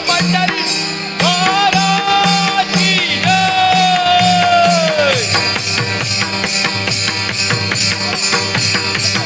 Thank you.